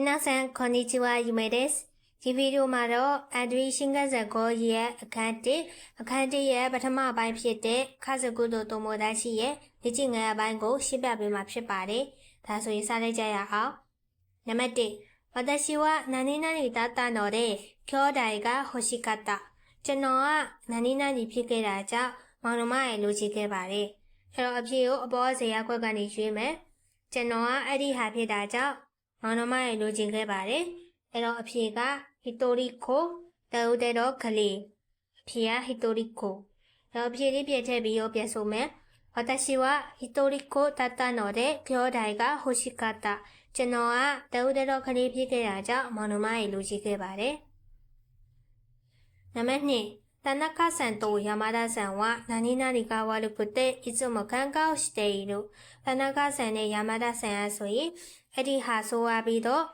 皆さんこんにちはゆめですဒီဗီဒီယိုမှာတော့အန်ဒရီရှင်းကဇက်ကိုရဲ့အခန်း1အခန်း1ရဲ့ပထမပိုင်းဖြစ်တဲ့ခါစကုတို့တိုမိုဒါရှိရဲ့လေ့ကျင့်ငယ်အပိုင်းကိုရှင်းပြပေးမှာဖြစ်ပါတယ်။ဒါဆိုရင်စလိုက်ကြရအောင်။နံပါတ်1私は何々だったので兄弟が欲しかった。ကျွန်တော်က何々ဖြစ်ခဲ့တာကြောင့်မောင်နှမရဲ့လိုချင်ခဲ့ပါတယ်။အဲ့တော့အဖြေကိုအပေါ်ဇေယျခွက်ကနေရွှေ့မယ်။ကျွန်တော်ကအဲ့ဒီဟာဖြစ်တာကြောင့် မောင်နှမရဲ့လိုချင်ခဲ့ပါတယ်။အဲ့တော့အဖြေကဟီတိုရီကိုတေဦးတဲ့တော့ကလေးအဖြေကဟီတိုရီကိုအဲ့တော့အဖြေလေးပြည့်ထည့်ပြီးရောပြန်ဆိုမယ်။私は一人っ子だったので兄弟が欲しかった。ကျွန်တော်ကတဦးတည်းတော့ကလေးဖြစ်ခဲ့တာကြောင့်မောင်နှမရဲ့လူကြီးခဲ့ပါတယ်။နံပါတ်2田中さんと山田さんは何々が悪くていつも喧嘩をしている。田中さんနဲ့山田さんဟာဆိုရင် အဲ့ဒီဟာဆိုရပြီးတော့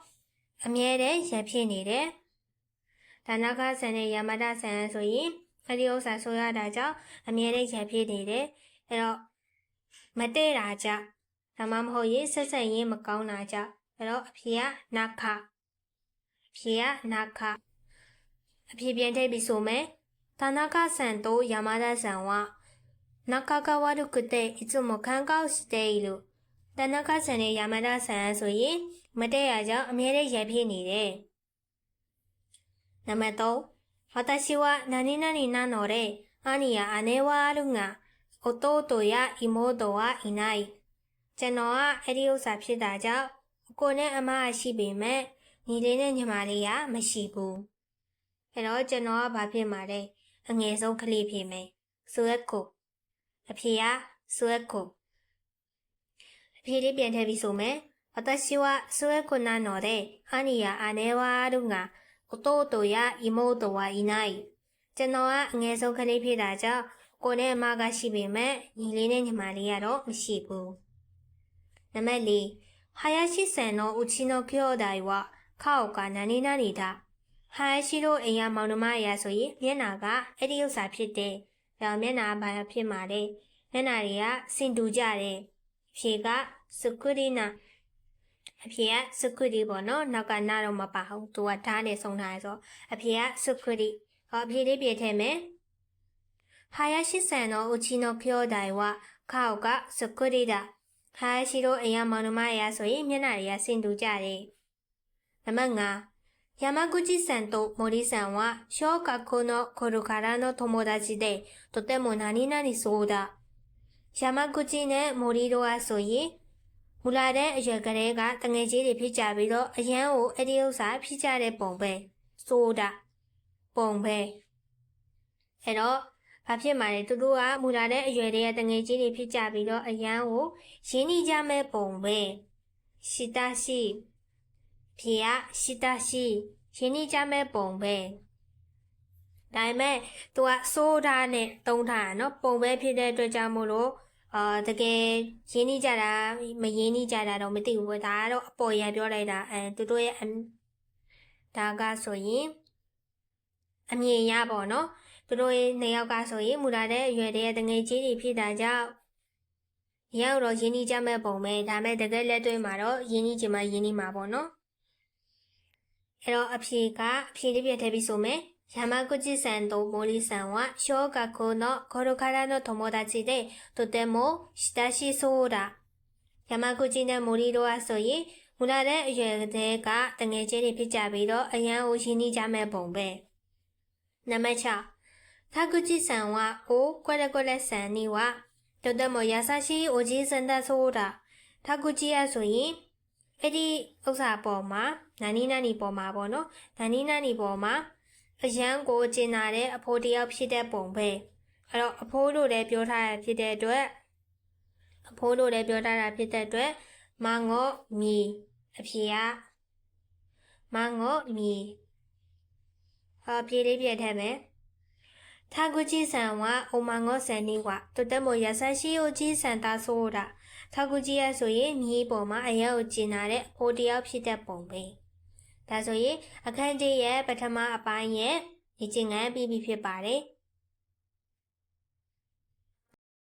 အမြဲတမ်းရဖြစ်နေတယ်။田中さんနဲ့山田さんဟာဆိုရင်အဲ့ဒီဥစ္စာဆိုရတာကြောင့်အမြဲတမ်းရဖြစ်နေတယ်။အဲ့တော့မတည့်တာကြောင့်ဒါမှမဟုတ်ရင်ဆက်ဆက်ရင်မကောင်းတာကြောင့်အဲ့တော့အဖေကနာခအဖေကနာခအဖေပြန်ထိပ်ပြီးဆိုမယ်田中さんと山田さんは仲が悪くていつも喧嘩をしている 田中さんနဲ့山田さんဆိုရင်မတည့်ရကြောင့်အမြဲတမ်းရဖြစ်နေတယ်နံပါတ်3私は何々なので兄や姉はあるが弟や妹はいないကျွန်တော်ကအဲ့ဒီဥစ္စာဖြစ်တာကြောင့်အကိုနဲ့အမကရှိပေမဲ့ညီလေးနဲ့ညီမလေးကမရှိဘူးအဲ့တော့ကျွန်တော်ကဘာဖြစ်မှာလဲအငယ်ဆုံးကလေးဖြစ်မယ်ဆိုရက်ကိုအဖေကဆိုရက်ကိုအ ဖေလေးပြန်ထည့်ပြီးဆိုမယ်私は末っ子なので兄や姉はあるが弟や妹はいないကျွန်တော်ကအငယ်ဆုံးကလေးဖြစ်တာကြောင့်ကိုနဲ့အမကရှိပေမဲ့ညီလေးနဲ့ညီမလေးကတော့မရှိဘူးနံပါတ်၄林さんのうちの兄弟は顔が何々だ林တို့အိမ်ကမောင်နှမအရာဆိုရင်မျက်နာကအဲ့ဒီဥစ္စာဖြစ်တယ်။ဒါမျက်နာဘာဖြစ်မှာလဲ။မျက်နာတွေကစင်တူကြတယ်။ ဖြေကစကုရီနာအဖေကစကုရီပေါ့နော်။နောက်ကနာတော့မပါဘူး။သူကဓာတ်နဲ့ဆုံထားရဆိုအဖေကစကုရီ။ဟောအဖေလေးပြည့်ထဲမယ်။林さんのうちの兄弟は顔がစကုရီだ။林တို့အိမ်ကမောင်နှမအရာဆိုရင်မျက်နာတွေကစင်တူကြတယ်။နံပါတ်5山口さんと森さんは小学校の頃からの友達でとても何々そうだ。 ယာမဂူဂျီနဲ့မိုရီတို့ကဆိုရင်မူလာတဲ့အရွယ်ကလေးကတငယ်ချင်းတွေဖြစ်ကြပြီးတော့အရန်ကိုအဲ့ဒီဥစ္စာဖြစ်ကြတဲ့ပုံပဲဆိုတာပုံပဲအဲ့တော့ဘာဖြစ်မှာလဲသူတို့ကမူလာတဲ့အရွယ်တွေကတငယ်ချင်းတွေဖြစ်ကြပြီးတော့အရန်ကိုရင်းနှီးကြမဲ့ပုံပဲရှိတာရှိဖေကရှိတာရှိရင်းနှီးကြမဲ့ပုံပဲဒါပေမဲ့သူကဆိုးတာနဲ့တုံးတာနော်ပုံပဲဖြစ်တဲ့အတွက်ကြောင့်မို့လို့ အာတကယ်ရင်းနှီးကြတာမရင်းနှီးကြတာတော့မသိဘူးပဲဒါကတော့အပေါ်ရန်ပြောလိုက်တာအဲသူတို့ရဲ့ဒါကဆိုရင်အမြင်ရပေါ့နော်သူတို့ရဲ့နှစ်ယောက်ကဆိုရင်မူလာတဲ့အရွယ်တည်းတငယ်ကြီးတွေဖြစ်တာကြောင့်ရောက်တော့ရင်းနှီးကြမဲ့ပုံပဲဒါမဲ့တကယ်လက်တွေ့မှာတော့ရင်းနှီးချင်မှရင်းနှီးမှာပေါ့နော်အဲ့တော့အဖြေကအဖြေလေးပြထည့်ပြီးဆိုမယ် 山口さんと森さんは小学校の頃からの友達でとても親しそうだ。山口နဲ့森တို့အဆိုရင်မူလာတဲ့အရွယ်တဲ့ကတငယ်ချင်းတွေဖြစ်ကြပြီးတော့အရန်ကိုရှင်းနေကြမဲ့ပုံပဲ။နံပါတ်6田口さんはおこれこれさんにはとても優しいおじいさんだそうだ。田口အဆိုရင်အဲ့ဒီဥစ္စာပေါ်မှာနာနီနာနီပေါ်မှာပေါ့နော်။နာနီနာနီပေါ်မှာ အရန်ကိုကျင်လာတဲ့အဖိုးတယောက်ဖြစ်တဲ့ပုံပဲအဲ့တော့အဖိုးလို့လည်းပြောထားတာဖြစ်တဲ့အတွက်အဖိုးလို့လည်းပြောထားတာဖြစ်တဲ့အတွက်မငော့မီအဖေကမငော့မီဟာပြေးလေးပြက်ထဲမယ်ထာဂူကြီးဆန်ဝအိုမငော့ဆန်နီဝတတမိုရဆရှိယိုကြီးဆန်သားဆိုတာထာဂူကြီးရဆိုရင်မြေပေါ်မှာအရန်ကိုကျင်လာတဲ့အဖိုးတယောက်ဖြစ်တဲ့ပုံပဲ။ ဒါဆိုရင်အခန်းကြီးရဲ့ပထမအပိုင်းရဲ့ဒီကျင်ငန်းပြီးပြီဖြစ်ပါတယ်